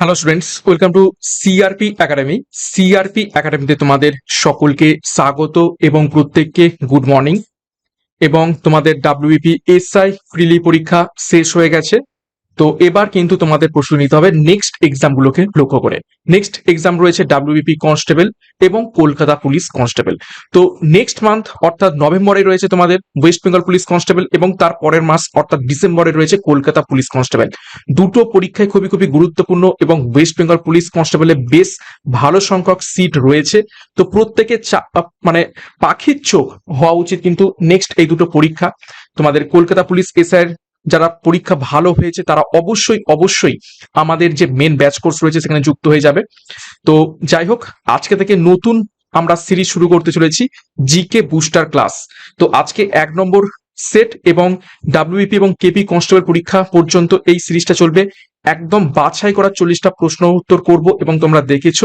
Hello students welcome to CRP academy CRP একাডেমিতে তোমাদের সকলকে স্বাগত এবং প্রত্যেককে গুড মর্নিং এবং তোমাদের ডাব্লিউপি এসআই প্রিলি পরীক্ষা শেষ হয়ে গেছে। তো এবার কিন্তু তোমাদের প্রশ্ন নিতে হবে নেক্সট এক্সামগুলোকে লক্ষ্য করে। নেক্সট এক্সাম রয়েছে ডাব্লিউপি কনস্টেবল এবং কলকাতা পুলিশ কনস্টেবল তো নেক্সট মান্থ অর্থাৎ নভেম্বরে রয়েছে তোমাদের ওয়েস্ট বেঙ্গল পুলিশ কনস্টেবল এবং তার পরের মাস অর্থাৎ ডিসেম্বরে রয়েছে কলকাতা পুলিশ কনস্টেবল দুটো পরীক্ষায় খুবই খুবই গুরুত্বপূর্ণ এবং ওয়েস্ট বেঙ্গল পুলিশ কনস্টেবলে বেশ ভালো সংখ্যক সিট রয়েছে। তো প্রত্যেকে মানে পাখির চোখ হওয়া উচিত কিন্তু নেক্সট এই দুটো পরীক্ষা। তোমাদের কলকাতা পুলিশ এসআইয়ের যারা পরীক্ষা ভালো হয়েছে, তারা অবশ্যই অবশ্যই আমাদের যে মেন ব্যাচ কোর্স রয়েছে সেখানে যুক্ত হয়ে যাবে। তো যাই হোক, আজকে থেকে নতুন আমরা সিরিজ শুরু করতে চলেছি জিকে বুস্টার ক্লাস তো আজকে এক নম্বর সেট এবং ডাব্লিউপি এবং কেপি কনস্টেবল পরীক্ষা পর্যন্ত এই সিরিজটা চলবে। একদম বাছাই করা চল্লিশটা প্রশ্ন উত্তর করব এবং তোমরা দেখেছ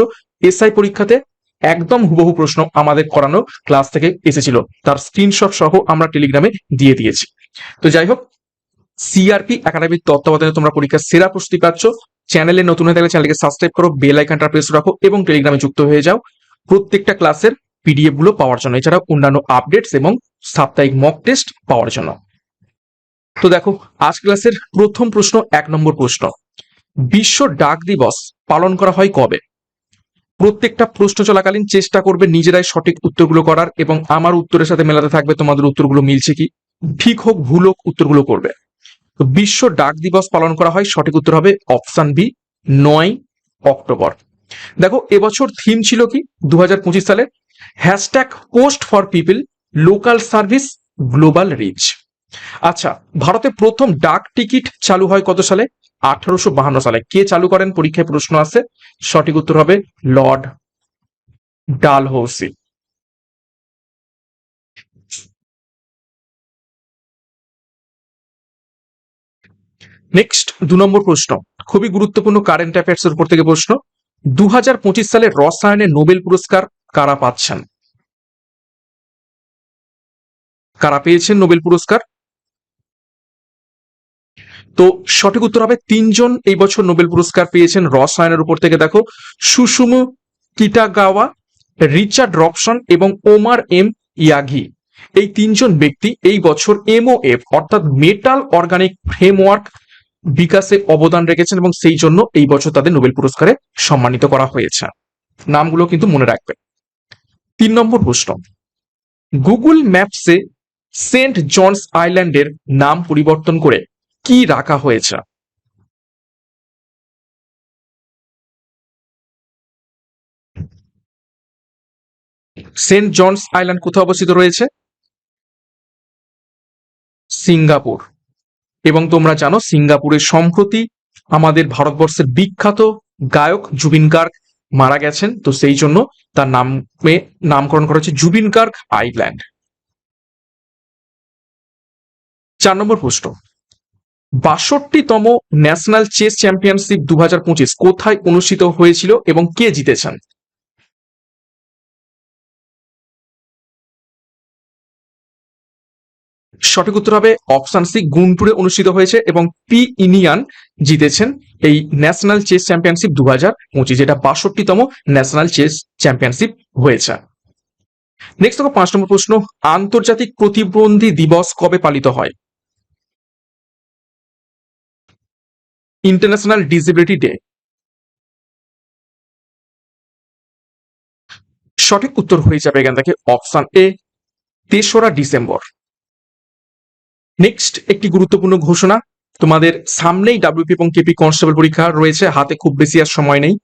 এসআই পরীক্ষাতে একদম হুবহু প্রশ্ন আমাদের করানো ক্লাস থেকে এসেছিল। তার স্ক্রিনশট সহ আমরা টেলিগ্রামে দিয়ে দিয়েছি। তো যাই হোক সিআরপি একাডেমির তত্ত্বাবধানে তোমরা পরীক্ষার সেরা প্রস্তুতি পাচ্ছ। চ্যানেলে নতুন হয়ে থাকলে চ্যানেলকে সাবস্ক্রাইব করো বেল আইকনটা প্রেস রাখো এবং টেলিগ্রামে যুক্ত হয়ে যাও। প্রত্যেকটা ক্লাসের পিডিএফগুলো পাওয়ার জন্য এছাড়া অন্যান্য আপডেটস এবং সাপ্তাহিক মক টেস্ট পাওয়ার জন্য। তো দেখো আজ ক্লাসের প্রথম প্রশ্ন, এক নম্বর প্রশ্ন। বিশ্ব ডাক দিবস পালন করা হয় কবে? প্রত্যেকটা প্রশ্ন চলাকালীন চেষ্টা করবে নিজেরাই সঠিক উত্তরগুলো করার এবং আমার উত্তরের সাথে মেলাতে থাকবে, তোমাদের উত্তরগুলো মিলছে কি? ঠিক হোক, ভুল হোক, উত্তরগুলো করবে। তো বিশ্ব ডাক দিবস পালন করা হয়, সঠিক উত্তর হবে অপশন বি নয় অক্টোবর। দেখো, এবছর থিম ছিল কি? দু হাজার পঁচিশ সালে hashtag post for people local service global reach আচ্ছা ভারতে প্রথম ডাক টিকিট চালু হয় কত সালে? আঠারোশো বাহান্ন সালে। কে চালু করেন? পরীক্ষায় প্রশ্ন আছে সঠিক উত্তর হবে লর্ড ডালহৌসি। নেক্সট দু নম্বর প্রশ্ন। খুবই গুরুত্বপূর্ণ কারেন্ট অ্যাফেয়ার্স এর উপর থেকে প্রশ্ন। দু হাজার পঁচিশ সালে রসায়নে নোবেল পুরস্কার কারা পাচ্ছেন? কারা পেয়েছেন নোবেল পুরস্কার? তো সঠিক উত্তর হবে তিনজন এই বছর নোবেল পুরস্কার পেয়েছেন রসায়নের উপর থেকে। দেখো সুসুমু কিটাগাওয়া, রিচার্ড রবসন এবং ওমার এম ইয়াঘি এই তিনজন ব্যক্তি এই বছর এমওএফ অর্থাৎ মেটাল অর্গানিক ফ্রেমওয়ার্ক বিকাশে অবদান রেখেছেন এবং সেই জন্য এই বছর তাদের নোবেল পুরস্কারে সম্মানিত করা হয়েছে। নামগুলো কিন্তু মনে রাখবে তিন নম্বর প্রশ্ন। গুগল ম্যাপসে সেন্ট জনস আইল্যান্ডের নাম পরিবর্তন করে কি রাখা হয়েছে? সেন্ট জনস আইল্যান্ড কোথায় অবস্থিত রয়েছে? সিঙ্গাপুর। এবং তোমরা জানো সিঙ্গাপুরের সম্প্রতি আমাদের ভারতবর্ষের বিখ্যাত গায়ক জুবিন গার্গ মারা গেছেন। তো সেই জন্য তার নামে নামকরণ করা হচ্ছে জুবিন গার্গ আইল্যান্ড। চার নম্বর প্রশ্ন। বাষট্টিতম ন্যাশনাল চেস চ্যাম্পিয়নশিপ দু হাজার পঁচিশ কোথায় অনুষ্ঠিত হয়েছিল এবং কে জিতেছেন? সঠিক উত্তর হবে অপশন সি গুন্টুরে অনুষ্ঠিত হয়েছে এবং পি ইনিয়ান জিতেছেন এই ন্যাশনাল চেস চ্যাম্পিয়নশিপ দু হাজার পঁচিশ, যেটা বাষট্টিতম ন্যাশনাল চেস চ্যাম্পিয়নশিপ হয়েছে। নেক্সট দেখো পাঁচ নম্বর প্রশ্ন, আন্তর্জাতিক প্রতিবন্ধী দিবস কবে পালিত হয়? ইন্টারন্যাশনাল ডিসেবিলিটি ডে সঠিক উত্তর হয়ে যাবে এখান থেকে অপশন এ, তেসরা ডিসেম্বর। নেক্সট একটি গুরুত্বপূর্ণ ঘোষণা। তোমাদের সামনেই ডাব্লিউপি এবং কেপি কনস্টেবল পরীক্ষা রয়েছে। হাতে খুব বেশি আর সময় নেই।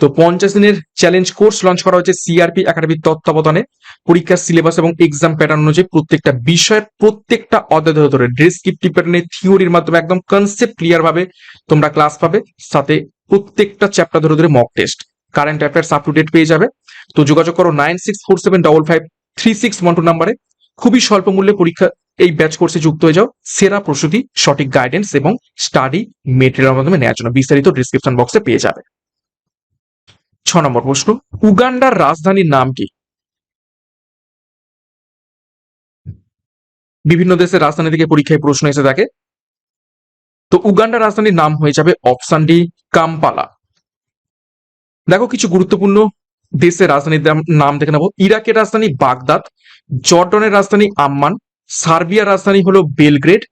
তো পঞ্চাশ দিনের চ্যালেঞ্জ কোর্স লঞ্চ করা হয়েছে সিআরপি একাডেমির তত্ত্বাবধানে। পরীক্ষার সিলেবাস এবং এক্সাম প্যাটার্ন অনুযায়ী প্রত্যেকটা বিষয়ের প্রত্যেকটা অধ্যায় ধরে ডেসক্রিপটিভ প্যাটার্নে থিওরির মাধ্যমে একদম কনসেপ্ট ক্লিয়ার ভাবে তোমরা ক্লাস পাবে। সাথে প্রত্যেকটা চ্যাপ্টার ধরে ধরে mock test current affairs up to date পেয়ে যাবে। তো যোগাযোগ করো nine six four seven double five three six one two নাম্বারে খুবই স্বল্প মূল্যে পরীক্ষা এই ব্যাচ কোর্সে যুক্ত হয়ে যাও। সেরা প্রস্তুতি, সঠিক গাইডেন্স এবং স্টাডি মেটেরিয়াল মাধ্যমে নেওয়ার জন্য বিস্তারিত ডিসক্রিপশন বক্সে পেয়ে যাবে। ছ নম্বর প্রশ্ন, উগান্ডার রাজধানীর নাম কি? বিভিন্ন দেশের রাজধানী থেকে পরীক্ষায় প্রশ্ন এসে থাকে। তো উগান্ডার রাজধানীর নাম হয়ে যাবে অপশন ডি কাম্পালা দেখো কিছু গুরুত্বপূর্ণ দেশের রাজধানীর নাম দেখে নেব। ইরাকের রাজধানী বাগদাদ, জর্ডনের রাজধানী আম্মান সার্বিয়ার রাজধানী হলো বেলগ্রেড।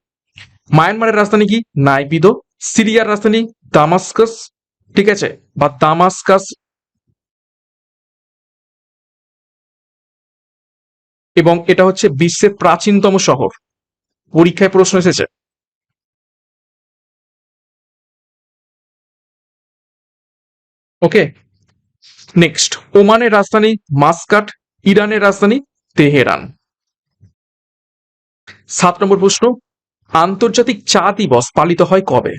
মায়ানমারের রাজধানী কি? নাইবিদো। সিরিয়ার রাজধানী দামাস্কাস। ঠিক আছে? বা দামাস্কাস। এবং এটা হচ্ছে বিশ্বের প্রাচীনতম শহর। পরীক্ষায় প্রশ্ন এসেছে। ওকে? নেক্সট। ওমানের রাজধানী মাস্কাট, ইরানের রাজধানী তেহেরান। সাত নম্বর প্রশ্ন, আন্তর্জাতিক চা দিবস পালিত হয় কবে?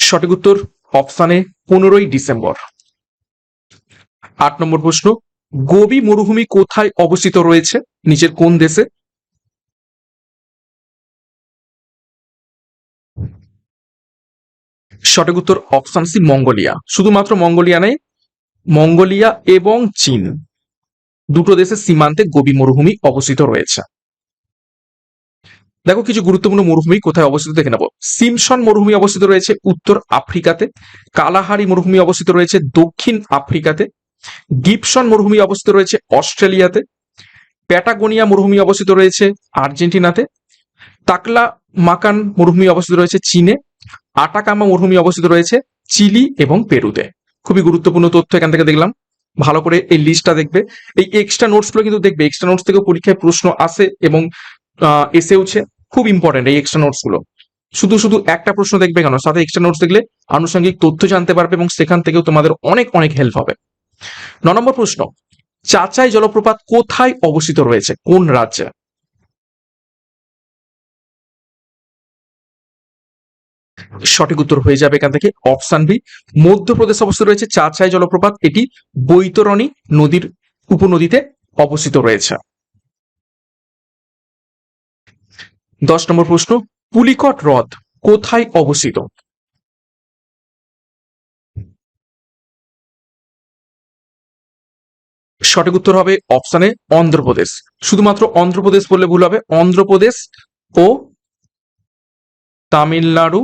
সঠিক উত্তর, অপশানে পনেরোই ডিসেম্বর। আট নম্বর প্রশ্ন, গোবি মরুভূমি কোথায় অবস্থিত রয়েছে? নিচের কোন দেশে? সঠিক উত্তর, অপশান সি, মঙ্গোলিয়া। শুধুমাত্র মঙ্গোলিয়া নেই মঙ্গোলিয়া এবং চীন দুটো দেশের সীমান্তে গোবি মরুভূমি অবস্থিত রয়েছে। দেখো কিছু গুরুত্বপূর্ণ মরুভূমি কোথায় অবস্থিত দেখে নেব। সিমসন মরুভূমি অবস্থিত রয়েছে উত্তর আফ্রিকাতে, কালাহারি মরুভূমি অবস্থিত রয়েছে দক্ষিণ আফ্রিকাতে, গিপসন মরুভূমি অবস্থিত রয়েছে অস্ট্রেলিয়াতে, প্যাটাগোনিয়া মরুভূমি অবস্থিত রয়েছে আর্জেন্টিনাতে তাকলা মাকান মরুভূমি অবস্থিত রয়েছে চীনে, আটাকামা মরুভূমি অবস্থিত রয়েছে চিলি এবং পেরুতে। খুবই গুরুত্বপূর্ণ তথ্য এখান থেকে দেখলাম। ভালো করে এই লিস্টটা দেখবে। এই এক্সট্রা নোটসগুলো কিন্তু দেখবে। এক্সট্রা নোটস থেকে পরীক্ষায় প্রশ্ন আসে এবং এসেওছে। খুব ইম্পর্টেন্ট এই এক্সট্রা নোটসগুলো। শুধু শুধু একটা প্রশ্ন দেখবে কেন? সাথে এক্সট্রা নোটস দেখলে আনুষঙ্গিক তথ্য জানতে পারবে এবং সেখান থেকেও তোমাদের অনেক অনেক হেল্প হবে। ন নম্বর প্রশ্ন, চাচাই জলপ্রপাত কোথায় অবস্থিত রয়েছে? কোন রাজ্যে? সঠিক উত্তর হয়ে যাবে এখান থেকে অপশান বি মধ্যপ্রদেশ অবস্থিত রয়েছে চাচাই জলপ্রপাত। এটি বৈতরণী নদীর উপনদীতে অবস্থিত রয়েছে। দশ নম্বর প্রশ্ন, পুলিকট হ্রদ কোথায় অবস্থিত? সঠিক উত্তর হবে অপশানে অন্ধ্রপ্রদেশ। শুধুমাত্র অন্ধ্রপ্রদেশ বললে ভুল হবে। অন্ধ্রপ্রদেশ ও তামিলনাড়ু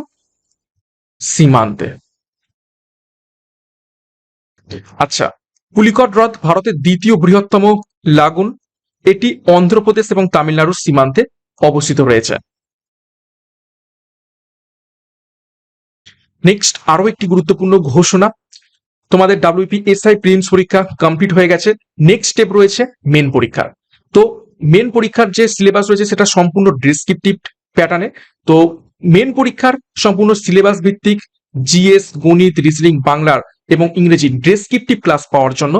সীমান্তে। আচ্ছা পুলিকট হ্রদ ভারতের দ্বিতীয় বৃহত্তম লাগুন। এটি অন্ধ্রপ্রদেশ এবং তামিলনাড়ুর সীমান্তে অবস্থিত রয়েছে। নেক্সট আরও একটি গুরুত্বপূর্ণ ঘোষণা। তোমাদের ডাব্লিউপি এসআই প্রিলিমস পরীক্ষা কমপ্লিট হয়ে গেছে। নেক্সট স্টেপ রয়েছে মেন পরীক্ষার তো মেন পরীক্ষার যে সিলেবাস রয়েছে, সেটা সম্পূর্ণ ডিসক্রিপটিভ প্যাটার্নে তো মেন পরীক্ষার সম্পূর্ণ সিলেবাস ভিত্তিক জিএস গণিত রিজনিং বাংলার এবং ইংরেজি ডেসক্রিপটিভ ক্লাস পাওয়ার জন্য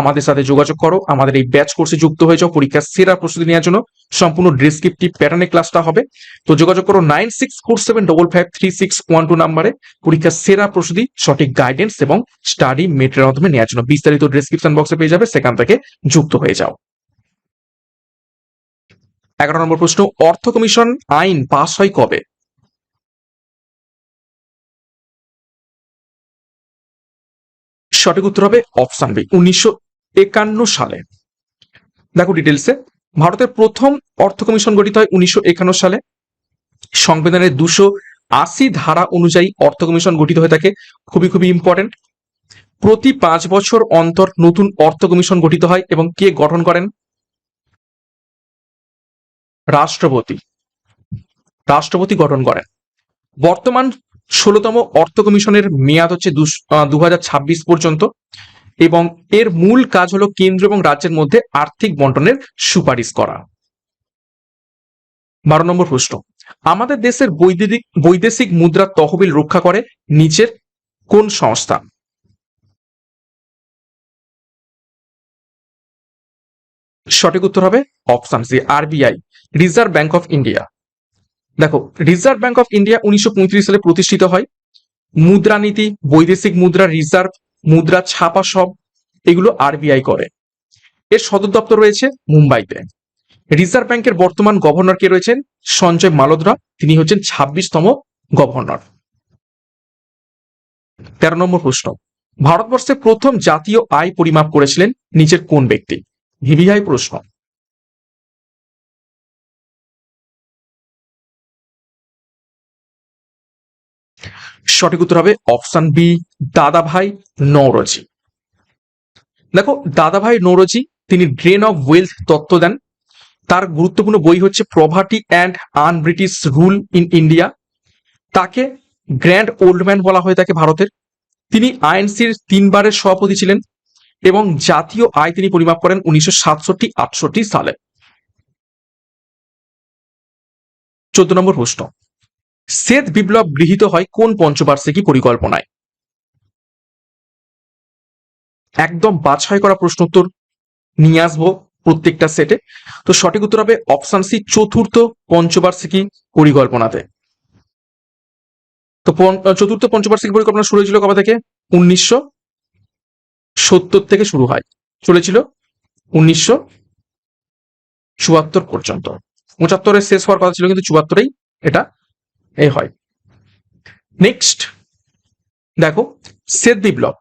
আমাদের সাথে যোগাযোগ করো। আমাদের এই ব্যাচ কোর্সে যুক্ত হয়ে যাও পরীক্ষার সেরা প্রস্তুতি নেওয়ার জন্য। সম্পূর্ণ ডেসক্রিপটিভ প্যাটার্নে ক্লাসটা হবে। তো যোগাযোগ করো nine six four seven double five three six one two নাম্বারে পরীক্ষার সেরা প্রস্তুতি, সঠিক গাইডেন্স এবং স্টাডি মেটেরিয়াল মাধ্যমে নেওয়ার জন্য বিস্তারিত ডেসক্রিপশন বক্সে পেয়ে যাবে। সেখান থেকে যুক্ত হয়ে যাও। এগারো নম্বর প্রশ্ন, অর্থ কমিশন আইন পাস হয় কবে? সঠিক উত্তর হবে অপশন বি উনিশশো একান্ন সালে। দেখো ডিটেলসে ভারতের প্রথম অর্থ কমিশন গঠিত হয় উনিশশো একান্ন সালে। সংবিধানের দুশো আশি ধারা অনুযায়ী অর্থ কমিশন গঠিত হয়ে থাকে খুবই খুবই ইম্পর্টেন্ট প্রতি পাঁচ বছর অন্তর নতুন অর্থ কমিশন গঠিত হয় এবং কে গঠন করেন? রাষ্ট্রপতি। রাষ্ট্রপতি গঠন করেন। বর্তমান ষোলতম অর্থ কমিশনের মেয়াদ হচ্ছে দু পর্যন্ত এবং এর মূল কাজ হলো কেন্দ্র এবং রাজ্যের মধ্যে আর্থিক বন্টনের সুপারিশ করা। বারো নম্বর প্রশ্ন। আমাদের দেশের বৈদেশিক বৈদেশিক মুদ্রার তহবিল রক্ষা করে নিচের কোন সংস্থা? সঠিক উত্তর হবে option C, RBI, reserve bank of India. দেখো রিজার্ভ ব্যাংক অফ ইন্ডিয়া উনিশশো পঁয়ত্রিশ সালে প্রতিষ্ঠিত হয়। মুদ্রানীতি বৈদেশিক মুদ্রা রিজার্ভ মুদ্রা ছাপা সব, এগুলো আরবিআই করে। এর সদর দপ্তর রয়েছে মুম্বাইতে। রিজার্ভ ব্যাংকের বর্তমান গভর্নর কে রয়েছেন? সঞ্জয় মালোদ্রা। তিনি হচ্ছেন ছাব্বিশতম গভর্নর তেরো নম্বর প্রশ্ন। ভারতবর্ষে প্রথম জাতীয় আয় পরিমাপ করেছিলেন নিচের কোন ব্যক্তি? ভিভিআই প্রশ্ন। সঠিক উত্তর হবে অপশন বি, দাদাভাই নৌরজি। দেখো, দাদাভাই নৌরজি, তিনি ড্রেন অফ ওয়েলথ তত্ত্ব দেন। তার গুরুত্বপূর্ণ বই হচ্ছে poverty and un British rule in India তাকে গ্র্যান্ড ওল্ড ম্যান বলা হয়ে থাকে ভারতের। তিনি আইএনসির তিনবারের সভাপতি ছিলেন এবং জাতীয় আয় তিনি পরিমাপ করেন উনিশশো সাতষট্টি, আটষট্টি সালে। চোদ্দ নম্বর প্রশ্ন। শ্বেত বিপ্লব গৃহীত হয় কোন পঞ্চবার্ষিকী পরিকল্পনায়? একদম বাছাই করা প্রশ্ন উত্তর নিয়ে আসব প্রত্যেকটা সেটে। তো সঠিক উত্তর হবে অপশন সি, চতুর্থ পঞ্চবার্ষিকী পরিকল্পনাতে। তো চতুর্থ পঞ্চবার্ষিকী পরিকল্পনা শুরু হয়েছিল কবে থেকে? উনিশশো সত্তর থেকে শুরু হয়। চলেছিল উনিশশো চুয়াত্তর পর্যন্ত। পঁচাত্তরে শেষ হওয়ার কথা ছিল, কিন্তু চুয়াত্তরেই এটা এই হয়। নেক্সট দেখো, শ্বেত বিপ্লব।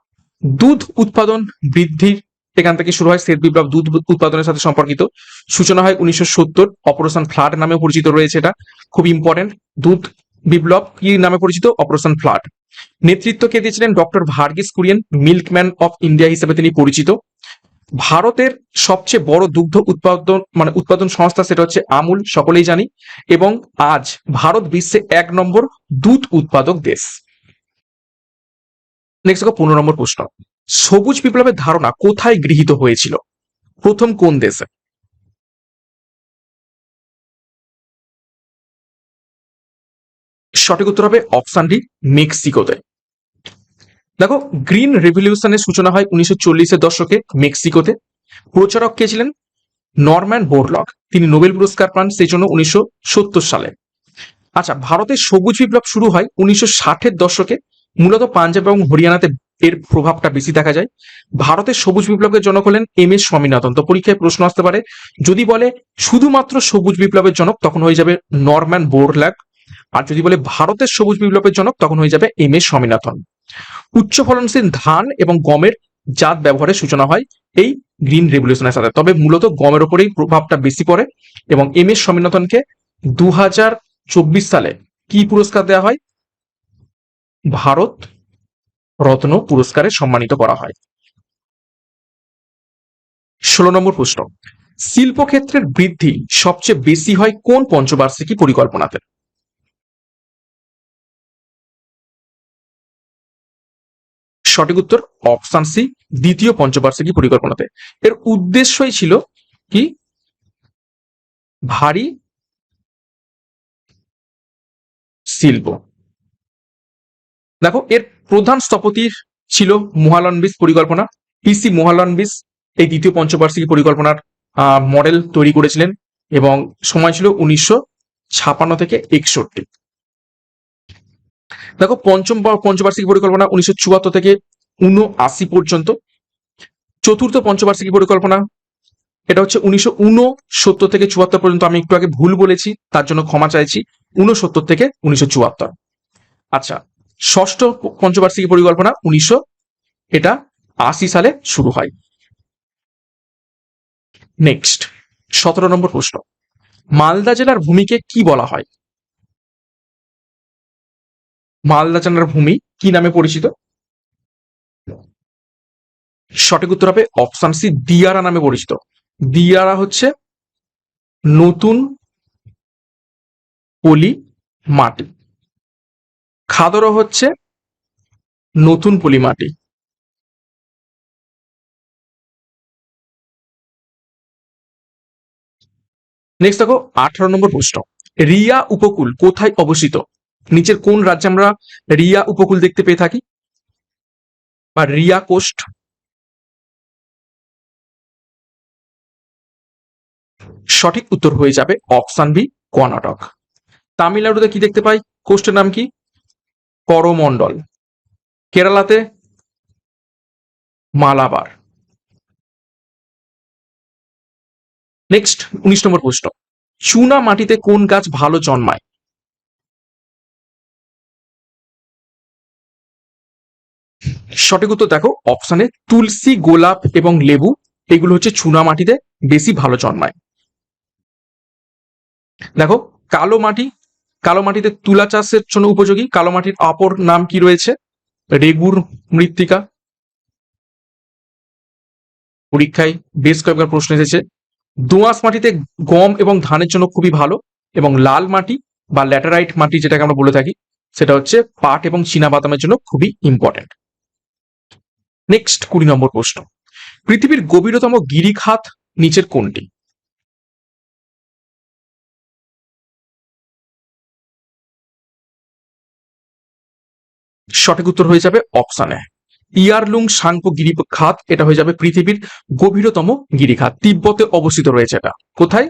দুধ উৎপাদন বৃদ্ধির এখান থেকে শুরু হয় শ্বেত বিপ্লব দুধ উৎপাদনের সাথে সম্পর্কিত। সূচনা হয় উনিশশো সত্তর অপারেশন ফ্লাড নামে পরিচিত রয়েছে এটা। খুব ইম্পর্টেন্ট দুধ বিপ্লব কি নামে পরিচিত? অপারেশন ফ্লাড নেতৃত্ব কে দিয়েছিলেন? Doctor Verghese Kurien milkman of India হিসেবে তিনি পরিচিত। ভারতের সবচেয়ে বড় দুগ্ধ উৎপাদন মানে উৎপাদন সংস্থা সেটা হচ্ছে আমুল, সকলেই জানি, এবং আজ ভারত বিশ্বে এক নম্বর দুধ উৎপাদক দেশ। নেক্সট পনেরো নম্বর প্রশ্ন। সবুজ বিপ্লবের ধারণা কোথায় গৃহীত হয়েছিল? প্রথম কোন দেশে? সঠিক উত্তর হবে অপশন ডি, মেক্সিকোতে। দেখো, গ্রিন রেভলিউশনের সূচনা হয় উনিশশো চল্লিশের দশকে মেক্সিকোতে। প্রচারক কে ছিলেন? নরম্যান বোরলক তিনি নোবেল পুরস্কার পান সেই জন্য উনিশশো সত্তর সালে। আচ্ছা ভারতের সবুজ বিপ্লব শুরু হয় উনিশশো ষাটের দশকে। মূলত পাঞ্জাব এবং হরিয়ানাতে এর প্রভাবটা বেশি দেখা যায়। ভারতের সবুজ বিপ্লবের জনক হলেন এম এস স্বামীনাথন। তো পরীক্ষায় প্রশ্ন আসতে পারে, যদি বলে শুধুমাত্র সবুজ বিপ্লবের জনক, তখন হয়ে যাবে নরম্যান বোরল্যাক আর যদি বলে ভারতের সবুজ বিপ্লবের জনক, তখন হয়ে যাবে এম এস স্বামীনাথন। উচ্চ ফলনশীল ধান এবং গমের জাত ব্যবহারের সূচনা হয় এই গ্রিন রেভলিউশনের সাথে। তবে মূলত গমের ওপরেই প্রভাবটা বেশি পড়ে এবং এম এস স্বামীনাথনকে দু সালে কি পুরস্কার দেওয়া হয়? ভারত রত্ন পুরস্কারে সম্মানিত করা হয়। ষোলো নম্বর প্রশ্ন, শিল্পক্ষেত্রের বৃদ্ধি সবচেয়ে বেশি হয় কোন পঞ্চবার্ষিকী পরিকল্পনাতে? সঠিক উত্তর অপশন সি, দ্বিতীয় পঞ্চবার্ষিকী পরিকল্পনাতে। এর উদ্দেশ্যই ছিল কি? ভারী শিল্প। দেখো, এর প্রধান স্থপতির ছিল মোহালনবিস পরিকল্পনা। পিসি মোহালনবিস এই দ্বিতীয় পঞ্চবার্ষিকী পরিকল্পনার মডেল তৈরি করেছিলেন এবং সময় ছিল উনিশশো ছাপান্ন থেকে একষট্টি। দেখো পঞ্চম পঞ্চবার্ষিকী পরিকল্পনা উনিশশো চুয়াত্তর থেকে উনআশি পর্যন্ত। চতুর্থ পঞ্চবার্ষিকী পরিকল্পনা, এটা হচ্ছে উনিশশো উনসত্তর থেকে চুয়াত্তর পর্যন্ত। আমি একটু আগে ভুল বলেছি, তার জন্য ক্ষমা চাইছি। উনসত্তর থেকে উনিশশো চুয়াত্তর। আচ্ছা ষষ্ঠ পঞ্চবার্ষিকী পরিকল্পনা উনিশশো, এটা আশি সালে শুরু হয়। নেক্সট সতেরো নম্বর প্রশ্ন। মালদা জেলার ভূমিকে কি বলা হয়? মালদা জেলার ভূমি কি নামে পরিচিত? সঠিক উত্তর হবে অপশন সি দিয়ারা নামে পরিচিত। দিয়ারা হচ্ছে নতুন পলি মাটি। খাদরও হচ্ছে নতুন পলি মাটি। নেক্সট দেখো, আঠারো নম্বর প্রশ্ন। রিয়া উপকূল কোথায় অবস্থিত? নিচের কোন রাজ্যে আমরা রিয়া উপকূল দেখতে পেয়ে থাকি? বা রিয়া কোস্ট। সঠিক উত্তর হয়ে যাবে অপশন বি, কর্ণাটক। তামিলনাড়ুতে কি দেখতে পাই? কোস্টের নাম কি? করমণ্ডল। কেরালাতে মালাবার। নেক্সট, উনিশ নম্বর প্রশ্ন। চুনা মাটিতে কোন গাছ ভালো জন্মায়? সঠিক উত্তর দেখো অপশনে তুলসী, গোলাপ এবং লেবু, এগুলো হচ্ছে চুনা মাটিতে বেশি ভালো জন্মায়। দেখো, কালো মাটি, কালো মাটিতে তুলা চাষের জন্য উপযোগী। কালো মাটির অপর নাম কি রয়েছে? রেগুর মৃত্তিকা। পরীক্ষায় বেশ কয়েকবার প্রশ্ন এসেছে। দোঁয়াশ মাটিতে গম এবং ধানের জন্য খুবই ভালো এবং লাল মাটি বা ল্যাটারাইট মাটি যেটাকে আমরা বলে থাকি, সেটা হচ্ছে পাট এবং চীনা বাদামের জন্য খুবই ইম্পর্টেন্ট নেক্সট কুড়ি নম্বর প্রশ্ন। পৃথিবীর গভীরতম গিরিখাত নিচের কোনটি? সঠিক উত্তর হয়ে যাবে অপশানে ইয়ারলুং সাংপো গিরিখাত, এটা হয়ে যাবে পৃথিবীর গভীরতম গিরিখাত। তিব্বতে অবস্থিত রয়েছে এটা। কোথায়?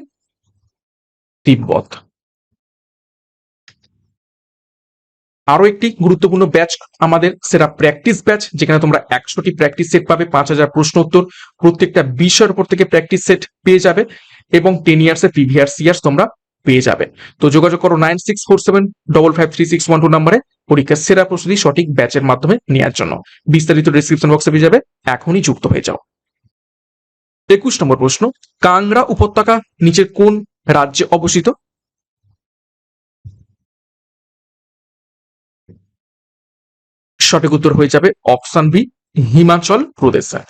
তিব্বত। আরও একটি গুরুত্বপূর্ণ ব্যাচ, আমাদের সেটা প্র্যাকটিস ব্যাচ যেখানে তোমরা একশোটি প্র্যাকটিস সেট পাবে, পাঁচ হাজার প্রশ্ন উত্তর, প্রত্যেকটা বিষয়ের উপর থেকে প্র্যাকটিস সেট পেয়ে যাবে এবং টেন ইয়ার্সের প্রিভিয়াস ইয়ার্স তোমরা পেয়ে যাবে। তো যোগাযোগ করো nine six four seven double five three six one two নাম্বারে পরীক্ষার সেরা প্রস্তুতি সঠিক ব্যাচের মাধ্যমে নেওয়ার জন্য। বিস্তারিত ডিসক্রিপশন বক্সে পেয়ে যাবে, এখনই যুক্ত হয়ে যাও। একুশ নম্বর প্রশ্ন, কাংড়া উপত্যকা নিচের কোন রাজ্যে অবস্থিত? সঠিক উত্তর হয়ে যাবে অপশন বি, হিমাচল প্রদেশে।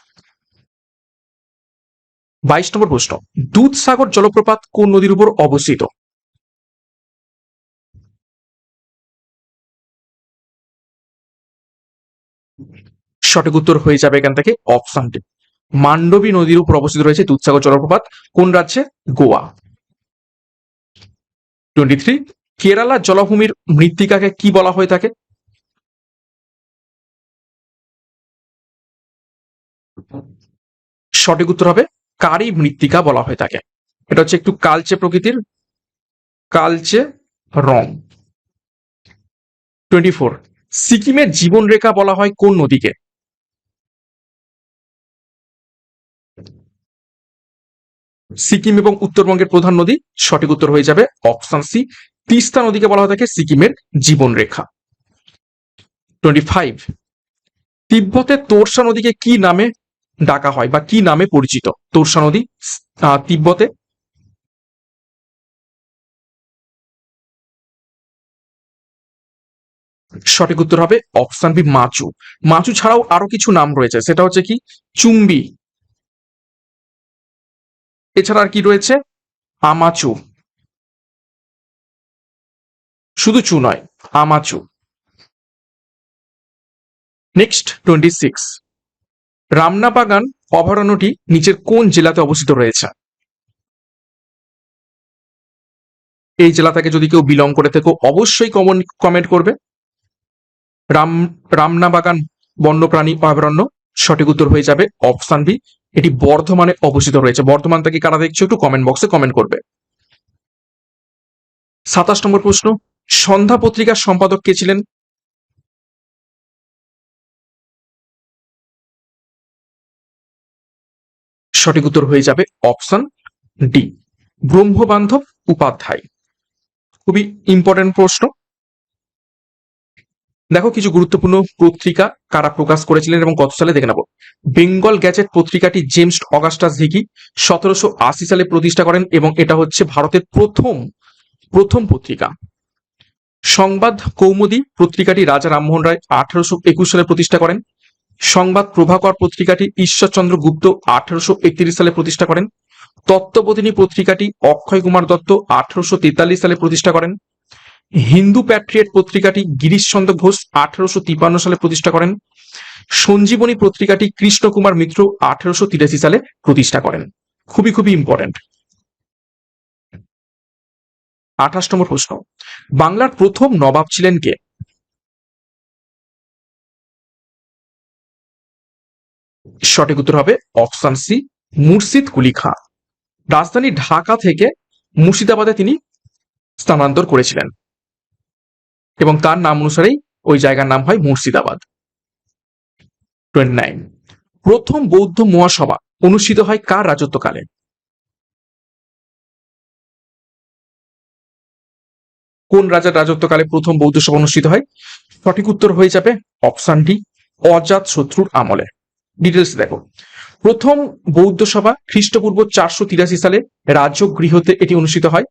বাইশ নম্বর প্রশ্ন দুধসাগর জলপ্রপাত কোন নদীর উপর অবস্থিত? সঠিক উত্তর হয়ে যাবে এখান থেকে অপশন ডি। মান্ডবী নদীর উপর অবস্থিত রয়েছে দুধসাগর জলপ্রপাত, কোন রাজ্যে? গোয়া। টোয়েন্টি থ্রি, কেরালা জলভূমির মৃত্তিকাকে কি বলা হয়ে থাকে? সঠিক উত্তর হবে কারি মৃত্তিকা বলা হয়ে থাকে। এটা হচ্ছে একটু কালচে প্রকৃতির, কালচে রং। টোয়েন্টি ফোর, সিকিমের জীবনরেখা বলা হয় কোন নদীকে? সিকিম এবং উত্তরবঙ্গের প্রধান নদী, সঠিক উত্তর হয়ে যাবে অপশন সি, তিস্তা নদীকে বলা হয়ে থাকে সিকিমের জীবনরেখা। টোয়েন্টি ফাইভ, তিব্বতের তোরসা নদীকে কি নামে ডাকা হয় বা কি নামে পরিচিত? তোরসা নদী তিব্বতে? সঠিক উত্তর হবে অপশন বি মাচু। মাচু ছাড়াও আরও কিছু নাম রয়েছে। সেটা হচ্ছে কি? চুম্বি। এছাড়া আর কি রয়েছে? আমাচু। শুধু চু নয়, আমাচু। Next twenty six Ramna Bagan অভয়ারণ্যটি নিচের কোন জেলাতে অবস্থিত রয়েছে? এই জেলা থেকে যদি কেউ বিলং করে থেকো, অবশ্যই কমন কমেন্ট করবে। রাম রামনা বাগান বন্যপ্রাণী অভয়ারণ্য সঠিক উত্তর হয়ে যাবে অপশন বি এটি বর্ধমানে অবস্থিত রয়েছে। বর্ধমান থেকে কারা দেখছ, একটু কমেন্ট বক্সে কমেন্ট করবে। সাতাশ নম্বর প্রশ্ন, সন্ধ্যা পত্রিকার সম্পাদক কে ছিলেন? সঠিক উত্তর হয়ে যাবে অপশন ডি ব্রহ্মবান্ধব উপাধ্যায়। খুবই ইম্পর্টেন্ট প্রশ্ন। দেখো কিছু গুরুত্বপূর্ণ পত্রিকা কারা প্রকাশ করেছিলেন এবং কত সালে দেখে নেব। বেঙ্গল গ্যাজেট পত্রিকাটি জেমস অগাস্টাস হিকি সতেরোশো আশি সালে প্রতিষ্ঠা করেন এবং এটা হচ্ছে ভারতের প্রথম প্রথম পত্রিকা। সংবাদ কৌমুদী পত্রিকাটি রাজা রামমোহন রায় আঠারোশো একুশ সালে প্রতিষ্ঠা করেন। সংবাদ প্রভাকর পত্রিকাটি ঈশ্বরচন্দ্র গুপ্ত আঠারোশো একত্রিশ সালে প্রতিষ্ঠা করেন। তত্ত্ববোধিনী পত্রিকাটি অক্ষয় কুমার দত্ত আঠারোশো তেতাল্লিশ সালে প্রতিষ্ঠা করেন। হিন্দু প্যাট্রিয়েট পত্রিকাটি গিরিশচন্দ্র ঘোষ আঠারোশো তিপ্পান্ন সালে প্রতিষ্ঠা করেন। সঞ্জীবনী পত্রিকাটি কৃষ্ণ কুমার মিত্র আঠারোশো তিরাশি সালে প্রতিষ্ঠা করেন। খুবই খুবই ইম্পর্টেন্ট আঠাশ নম্বর প্রশ্ন। বাংলার প্রথম নবাব ছিলেন কে? সঠিক উত্তর হবে অপশন সি, মুর্শিদ কুলি খাঁ রাজধানী ঢাকা থেকে মুর্শিদাবাদে তিনি স্থানান্তর করেছিলেন। এবং তার নাম অনুসারেই ওই জায়গার নাম হয় মুর্শিদাবাদ। টোয়েন্টি নাইন প্রথম বৌদ্ধ মহাসভা অনুষ্ঠিত হয় কার রাজত্বকালে? কোন রাজার রাজত্বকালে প্রথম বৌদ্ধ সভা অনুষ্ঠিত হয়? সঠিক উত্তর হয়ে যাবে অপশন ডি, অজাত শত্রুর আমলে। ডিটেলস দেখো। প্রথম বৌদ্ধ সভা খ্রিস্টপূর্ব চারশো তিরাশি সালে রাজগৃহতে এটি অনুষ্ঠিত হয়।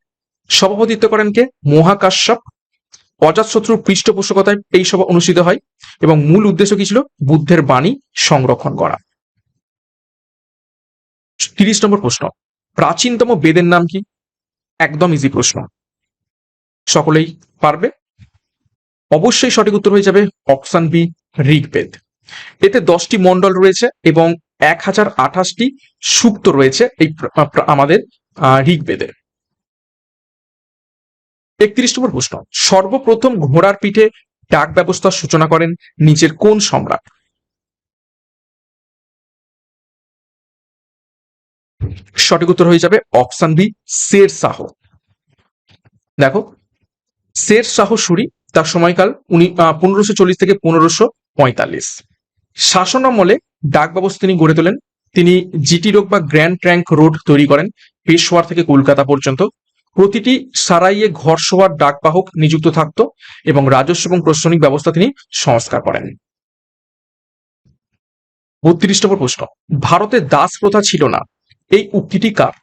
সভাপতিত্ব করেন কে? মহাকাশ্যপ। অজাতশত্রুর পৃষ্ঠপোষকতায় এই সভা অনুষ্ঠিত হয় এবং মূল উদ্দেশ্য কি ছিল? বুদ্ধের বাণী সংরক্ষণ করা। তিরিশ নম্বর প্রশ্ন। প্রাচীনতম বেদের নাম কি? একদম ইজি প্রশ্ন। সকলেই পারবে? অবশ্যই সঠিক উত্তর হয়ে যাবে অপশন বি, ঋগ্বেদ। এতে দশটি মণ্ডল রয়েছে এবং এক হাজার আঠাশটি সুক্ত রয়েছে এই আমাদের আহ, ঋগ্বেদে। একত্রিশ নম্বর প্রশ্ন। সর্বপ্রথম ঘোড়ার পিঠে ডাক ব্যবস্থার সূচনা করেন নিচের কোন সম্রাট? সঠিক উত্তর হয়ে যাবে অপশন বি শের শাহ। দেখো শের শাহ সুরি তার সময়কাল উনি পনেরোশো চল্লিশ থেকে পনেরোশো পঁয়তাল্লিশ। শাসন আমলে ডাক ব্যবস্থা তিনি গড়ে তোলেন। তিনি জিটি রোড বা গ্র্যান্ড ট্র্যাঙ্ক রোড তৈরি করেন পেশোয়ার থেকে কলকাতা পর্যন্ত। প্রতিটি সারাইয়ে ঘর শোয়ার ডাকবাহক নিযুক্ত থাকতো এবং রাজস্ব এবং প্রশাসনিক ব্যবস্থা তিনি সংস্কার করেন। বত্রিশ নম্বর প্রশ্ন, ভারতে দাস প্রথা ছিল না। এই উক্তিটি কার?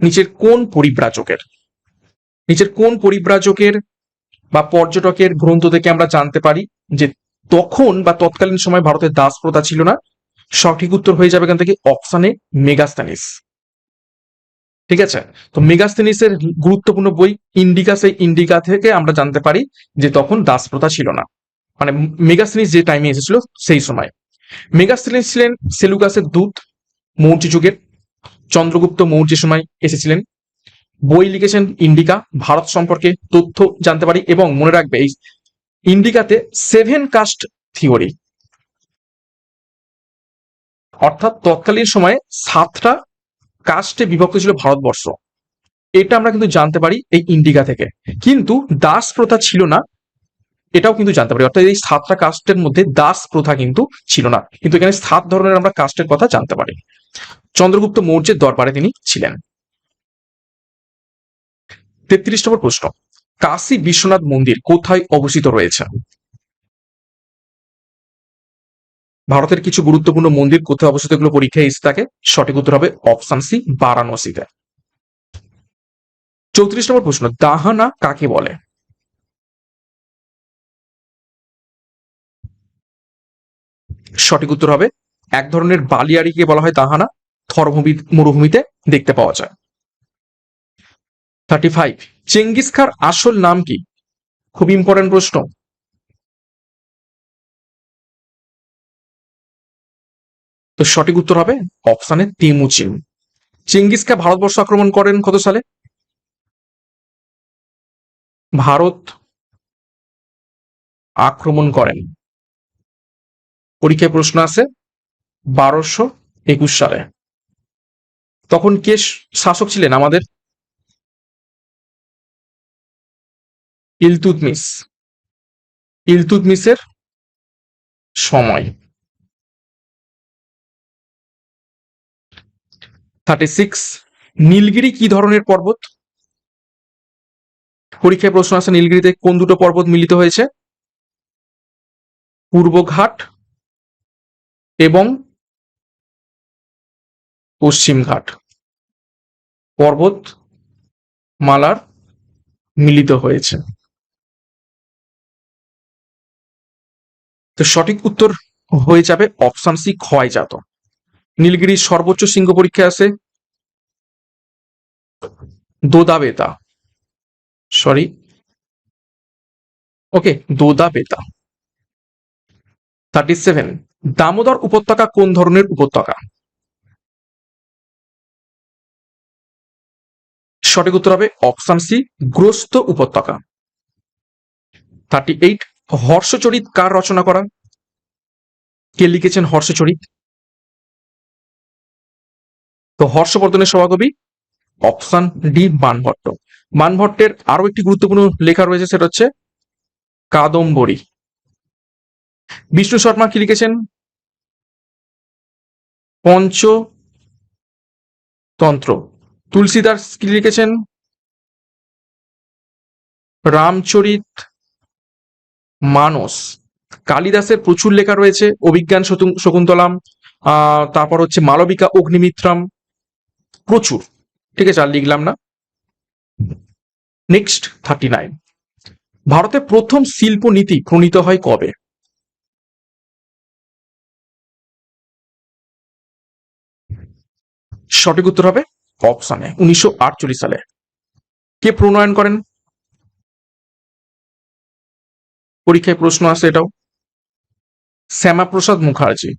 নিচের কোন পরিব্রাজকের? নিচের কোন পরিব্রাজকের বা পর্যটকের গ্রন্থ থেকে আমরা জানতে পারি যে তখন বা তৎকালীন সময় ভারতে দাস প্রথা ছিল না। সঠিক উত্তর হয়ে যাবে এখান থেকে অপশানে মেগাস্তানিস। ঠিক আছে? তো মেগাস্তানিসের গুরুত্বপূর্ণ বই ইন্ডিকা, সেই ইন্ডিকা থেকে আমরা জানতে পারি যে তখন দাস প্রথা ছিল না। মানে মেগাস্তানিস যে টাইমে এসেছিল, সেই সময়। মেগাস্তানিস ছিলেন সেলুকাসের দূত, মৌর্য যুগের। চন্দ্রগুপ্ত মৌর্যের সময় এসেছিলেন। বই লিখেছেন ইন্ডিকা, ভারত সম্পর্কে তথ্য জানতে পারি এবং মনে রাখবে, এই ইন্ডিকাতে সেভেন কাস্ট থিওরি। অর্থাৎ তৎকালীন সময়ে সাতটা কাস্টে বিভক্ত ছিল ভারতবর্ষ। এটা আমরা কিন্তু জানতে পারি এই ইন্ডিকা থেকে। কিন্তু দাস প্রথা ছিল না, এটাও কিন্তু জানতে পারি। অর্থাৎ এই সাতটা কাস্টের মধ্যে দাস প্রথা কিন্তু ছিল না। কিন্তু এখানে সাত ধরনের আমরা কাস্টের কথা জানতে পারি। চন্দ্রগুপ্ত মৌর্যের দরবারে তিনি ছিলেন। তেত্রিশ নম্বর প্রশ্ন। কাশী বিশ্বনাথ মন্দির কোথায় অবস্থিত রয়েছে? ভারতের কিছু গুরুত্বপূর্ণ মন্দির কোথায় অবস্থিত এগুলো পরীক্ষায় এসে থাকে সঠিক উত্তর হবে অপশন সি, বারাণসীতে। চৌত্রিশ নম্বর প্রশ্ন, দাহানা কাকে বলে? সঠিক উত্তর হবে, এক ধরনের বালিয়াড়িকে বলা হয় দাহানা থরভূমি মরুভূমিতে দেখতে পাওয়া যায়। থার্টি ফাইভ চেঙ্গিস খার আসল নাম কি? খুব ইম্পর্টেন্ট প্রশ্ন। তো সঠিক উত্তর হবে অপশানে তেমুচিন। চেঙ্গিস খা ভারতবর্ষ আক্রমণ করেন কত সালে? ভারত আক্রমণ করেন। পরীক্ষায় প্রশ্ন আছে, বারোশো একুশ সালে। তখন কে শাসক ছিলেন আমাদের? ইলতুতমিস। ইলতুতমিসের সময়। থার্টি সিক্স নীলগিরি কি ধরনের পর্বত? পরীক্ষায় প্রশ্ন আছে, নীলগিরিতে কোন দুটো পর্বত মিলিত হয়েছে? পূর্বঘাট এবং পশ্চিমঘাট। পর্বত মালার মিলিত হয়েছে। তো সঠিক উত্তর হয়ে যাবে অপশন সি ক্ষয়জাত। নীলগিরির সর্বোচ্চ শৃঙ্গ পরীক্ষা আছে দোদা বেতা সরি ওকে দোদা বেতা থার্টি সেভেন দামোদর উপত্যকা কোন ধরনের উপত্যকা? সঠিক উত্তর হবে অপশন সি গ্রস্ত উপত্যকা। থার্টি এইট হর্ষচরিত কার রচনা করা? কে লিখেছেন হর্ষচরিত? তো হর্ষবর্ধনের সভাকবি অপশন ডি বানভট্ট বানভট্টের আরও একটি গুরুত্বপূর্ণ লেখা রয়েছে, সেটা হচ্ছে কাদম্বরী। বিষ্ণু শর্মা কি লিখেছেন? পঞ্চতন্ত্র। তুলসীদাস কি লিখেছেন? রামচরিত মানস। কালিদাসের প্রচুর লেখা রয়েছে, অভিজ্ঞান শকুন্তলাম তারপর হচ্ছে মালবিকা অগ্নিমিত্রাম, প্রচুর। ঠিক আছে, আর লিখলাম না। নেক্সট থার্টি নাইন ভারতে প্রথম শিল্প নীতি প্রণীত হয় কবে? সঠিক উত্তর হবে অপশনে, উনিশশো সালে। কে প্রণয়ন করেন? পরীক্ষায় প্রশ্ন আসে এটাও। শ্যামাপ্রসাদ মুখার্জি।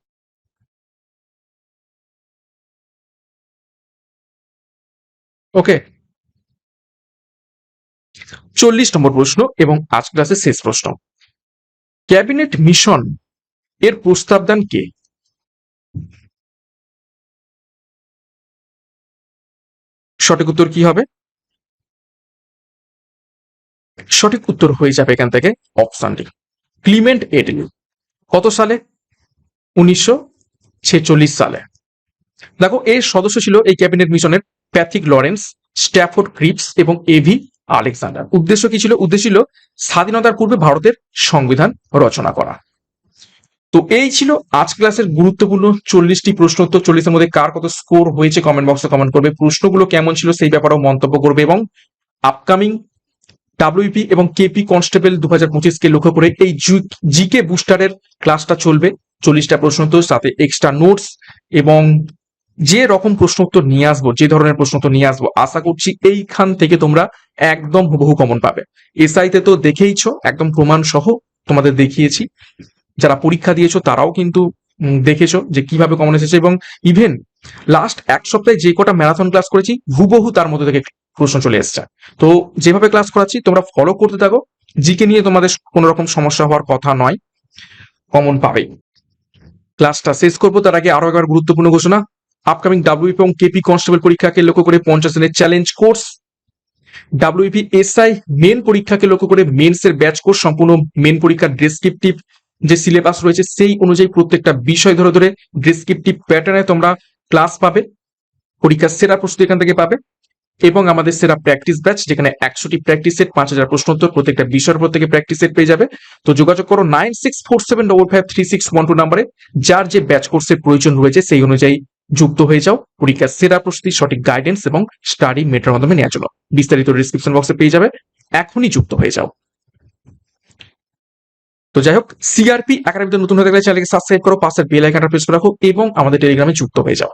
ওকে চল্লিশ নম্বর প্রশ্ন এবং আজ ক্লাসের শেষ প্রশ্ন। ক্যাবিনেট মিশন এর প্রস্তাব দেন কে? সঠিক উত্তর কি হবে? সঠিক উত্তর হয়ে যাবে এখান থেকে অপশনটি ক্লিমেন্ট এডলি কত সালে? উনিশশো ছেচল্লিশ সালে। দেখো, এর সদস্য ছিল এই ক্যাবিনেট মিশনের প্যাথিক লরেন্স, স্ট্যাফোর্ড ক্রিপস এবং এভি আলেকজান্ডার। উদ্দেশ্য কি ছিল? উদ্দেশ্য ছিল স্বাধীনতার পূর্বে ভারতের সংবিধান রচনা করা। তো এই ছিল আজ ক্লাসের গুরুত্বপূর্ণ চল্লিশটি প্রশ্ন উত্তর। চল্লিশের মধ্যে কার কত স্কোর হয়েছে? কমেন্ট বক্সে কমেন্ট করবে। প্রশ্নগুলো কেমন ছিল সেই ব্যাপারেও মন্তব্য করবে এবং আপকামিং ডাব্লিউপি এবং কেপি কনস্টেবল দু হাজার পঁচিশকে লক্ষ্য করে এই জিকে বুস্টারের ক্লাসটা চলবে। চল্লিশটা প্রশ্ন উত্তর সাথে এক্সট্রা নোটস এবং যে রকম প্রশ্ন উত্তর নিয়ে আসব, যে ধরনের প্রশ্ন উত্তর নিয়ে আসব, আশা করছি এইখান থেকে তোমরা একদম হুবহু কমন পাবে। এসআইতে তো দেখেইছো, একদম প্রমাণ সহ তোমাদের দেখিয়েছি। যারা পরীক্ষা দিয়েছ তারাও কিন্তু দেখেছ যে কীভাবে কমন এসেছে এবং ইভেন লাস্ট এক সপ্তাহে যে কটা ম্যারাথন ক্লাস করেছি, হুবহু তার মধ্যে থেকে প্রশ্ন চলে এসছে। তো যেভাবে ক্লাস করাচ্ছি, তোমরা ফলো করতে থাকো। জিকে নিয়ে তোমাদের কোনো রকম সমস্যা হওয়ার কথা নয়। কমন পাবেই। ক্লাসটা শেষ করব, তার আগে আরও একবার গুরুত্বপূর্ণ ঘোষণা। আপকামিং ডাব্লিউপি এবং কেপি কনস্টেবল পরীক্ষাকে লক্ষ্য করে পঞ্চাশ দিনের challenge course WP SI main পরীক্ষাকে লক্ষ্য করে মেন্সের ব্যাচ কোর্স সম্পূর্ণ মেন পরীক্ষার ডেসক্রিপটিভ যে সিলেবাস রয়েছে, সেই অনুযায়ী প্রত্যেকটা বিষয় ধরে ধরে ডেসক্রিপটিভ প্যাটার্নে তোমরা ক্লাস পাবে, পরীক্ষার সেরা প্রস্তুতি এখান থেকে পাবে এবং আমাদের সেরা প্র্যাকটিস ব্যাচ যেখানে একশোটি প্র্যাকটিস সেট পাঁচ হাজার প্রশ্ন উত্তর, প্রত্যেকটা বিষয়ের উপর থেকে প্র্যাকটিস সেট পেয়ে যাবে। তো যোগাযোগ করো nine six four seven double five three six one two নাম্বারে যার যে ব্যাচ কোর্সের প্রয়োজন রয়েছে সেই অনুযায়ী যুক্ত হয়ে যাও, পরীক্ষার সেরা প্রস্তুতি সঠিক গাইডেন্স এবং স্টাডি মেটার মাধ্যমে নেওয়া চলো বিস্তারিত ডিসক্রিপশন বক্সে পেয়ে যাবে, এখনই যুক্ত হয়ে যাও। তো যাই হোক সিআরপি একাডেমিতে নতুন হয়ে থাকলে চ্যানেলকে সাবস্ক্রাইব করো, পাশের বেল আইকনটা প্রেস করে রাখো এবং আমাদের টেলিগ্রামে যুক্ত হয়ে যাও।